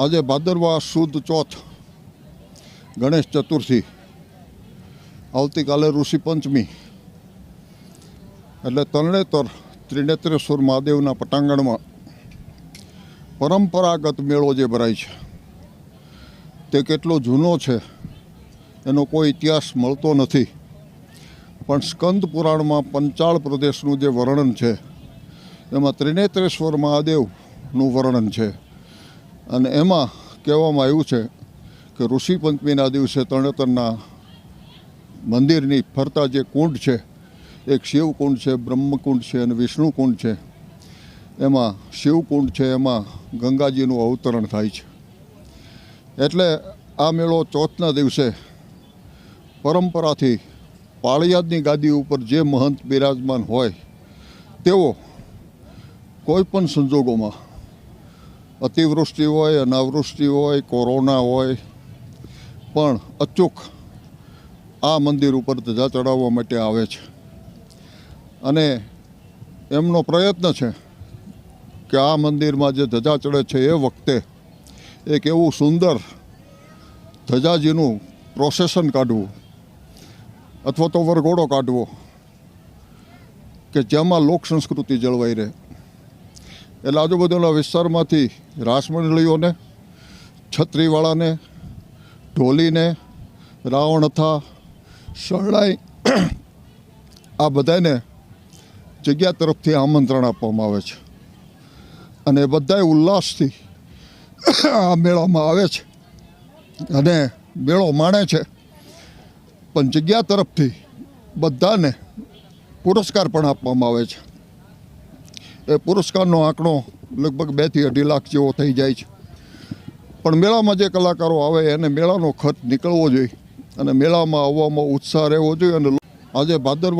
આજે ભાદરવા સુદ ચોથ, ગણેશ ચતુર્થી, આવતીકાલે ઋષિ પંચમી. એટલે તરણેતર ત્રિનેત્રેશ્વર મહાદેવના પટાંગણમાં પરંપરાગત મેળો જે ભરાય છે, તે કેટલો જૂનો છે, એનો કોઈ ઇતિહાસ મળતો નથી. પણ સ્કંદ પુરાણમાં પંચાળ પ્રદેશનું જે વર્ણન છે, એમાં ત્રિનેત્રેશ્વર મહાદેવનું વર્ણન છે. અને એમાં કહેવામાં આવ્યું છે કે ઋષિ પંચમીના દિવસે તરણેતરના મંદિરની ફરતા જે કુંડ છે, એક શિવકુંડ છે, બ્રહ્મકુંડ છે અને વિષ્ણુકુંડ છે, એમાં શિવકુંડ છે, એમાં ગંગાજીનું અવતરણ થાય છે. એટલે આ મેળો ચોથના દિવસે પરંપરાથી પાળિયાદની ગાદી ઉપર જે મહંત બિરાજમાન હોય, તેઓ કોઈ પણ સંજોગોમાં અતિવૃષ્ટિ હોય, અનાવૃષ્ટિ હોય, કોરોના હોય, પણ અચૂક આ મંદિર ઉપર ધજા ચડાવવા માટે આવે છે. અને એમનો પ્રયત્ન છે કે આ મંદિરમાં જે ધજા ચડે છે એ વખતે એક એવું સુંદર ધજાજીનું પ્રોસેશન કાઢવું અથવા તો વરઘોડો કાઢવો કે જેમાં લોક સંસ્કૃતિ જળવાઈ રહે. એટલે આજુબાજુના વિસ્તારમાંથી રાસમંડળીઓને, છત્રીવાળાને, ઢોલીને, રાવણથા, શરણાઈ, આ બધાને જગ્યા તરફથી આમંત્રણ આપવામાં આવે છે. અને બધાએ ઉલ્લાસથી આ મેળામાં આવે છે. અને મેળો માણે છે. પણ જગ્યા તરફથી બધાને પુરસ્કાર પણ આપવામાં આવે છે. એ પુરસ્કારનો આંકડો લગભગ બેથી અઢી લાખ જેવો થઈ જાય છે. પણ મેળામાં જે કલાકારો આવે એને મેળાનો ખર્ચ નીકળવો જોઈએ અને મેળામાં આવવામાં ઉત્સાહ રહેવો જોઈએ અને આજે ભાદરવા